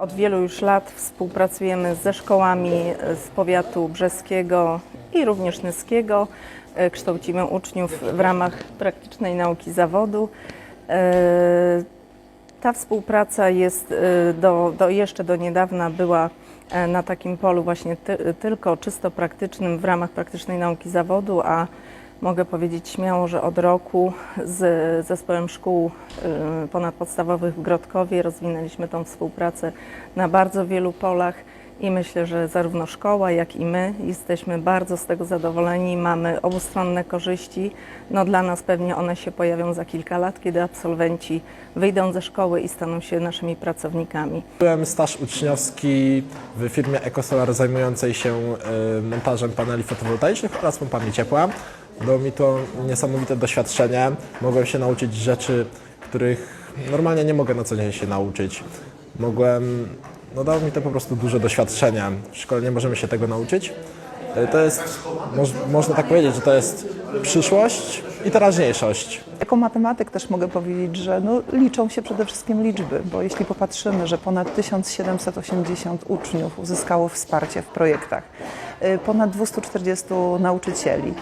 Od wielu już lat współpracujemy ze szkołami z powiatu brzeskiego i również nyskiego. E, Kształcimy uczniów w ramach praktycznej nauki zawodu. E, Ta współpraca jest e, do, do jeszcze do niedawna była na takim polu właśnie ty, tylko czysto praktycznym w ramach praktycznej nauki zawodu, a mogę powiedzieć śmiało, że od roku z zespołem szkół y, ponadpodstawowych w Grodkowie rozwinęliśmy tą współpracę na bardzo wielu polach i myślę, że zarówno szkoła, jak i my jesteśmy bardzo z tego zadowoleni, mamy obustronne korzyści. No dla nas pewnie one się pojawią za kilka lat, kiedy absolwenci wyjdą ze szkoły i staną się naszymi pracownikami. Byłem staż uczniowski w firmie EcoSolar zajmującej się e, montażem paneli fotowoltaicznych oraz pompami ciepła. Było mi to niesamowite doświadczenie. Mogłem się nauczyć rzeczy, których normalnie nie mogę na co dzień się nauczyć. Mogłem, no dało mi to po prostu duże doświadczenie. W szkole nie możemy się tego nauczyć. E, To jest, moż, można tak powiedzieć, że to jest przyszłość i teraźniejszość. Jako matematyk też mogę powiedzieć, że no, liczą się przede wszystkim liczby, bo jeśli popatrzymy, że ponad 1780 uczniów uzyskało wsparcie w projektach, y, ponad 240 nauczycieli,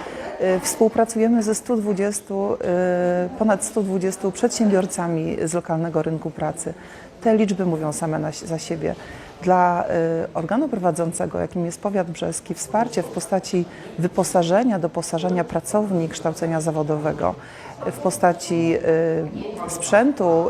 współpracujemy ze 120, y, ponad 120 przedsiębiorcami z lokalnego rynku pracy. Te liczby mówią same na, za siebie. Dla y, organu prowadzącego, jakim jest powiat brzeski, wsparcie w postaci wyposażenia, doposażenia pracowni kształcenia zawodowego, w postaci y, sprzętu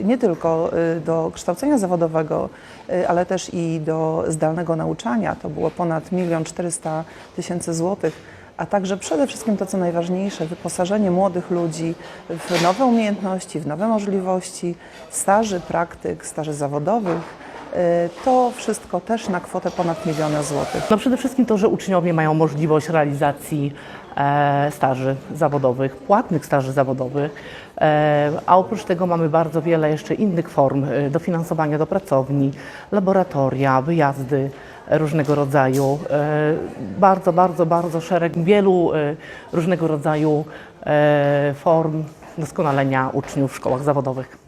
y, nie tylko y, do kształcenia zawodowego, y, ale też i do zdalnego nauczania. To było ponad 1 400 tysięcy złotych a także przede wszystkim to, co najważniejsze, wyposażenie młodych ludzi w nowe umiejętności, w nowe możliwości, staży, praktyk, staży zawodowych. Y, To wszystko też na kwotę ponad miliona złotych. No przede wszystkim to, że uczniowie mają możliwość realizacji e, staży zawodowych, płatnych staży zawodowych, e, a oprócz tego mamy bardzo wiele jeszcze innych form e, dofinansowania do pracowni, laboratoria, wyjazdy różnego rodzaju, e, bardzo, bardzo, bardzo szereg wielu e, różnego rodzaju e, form doskonalenia uczniów w szkołach zawodowych.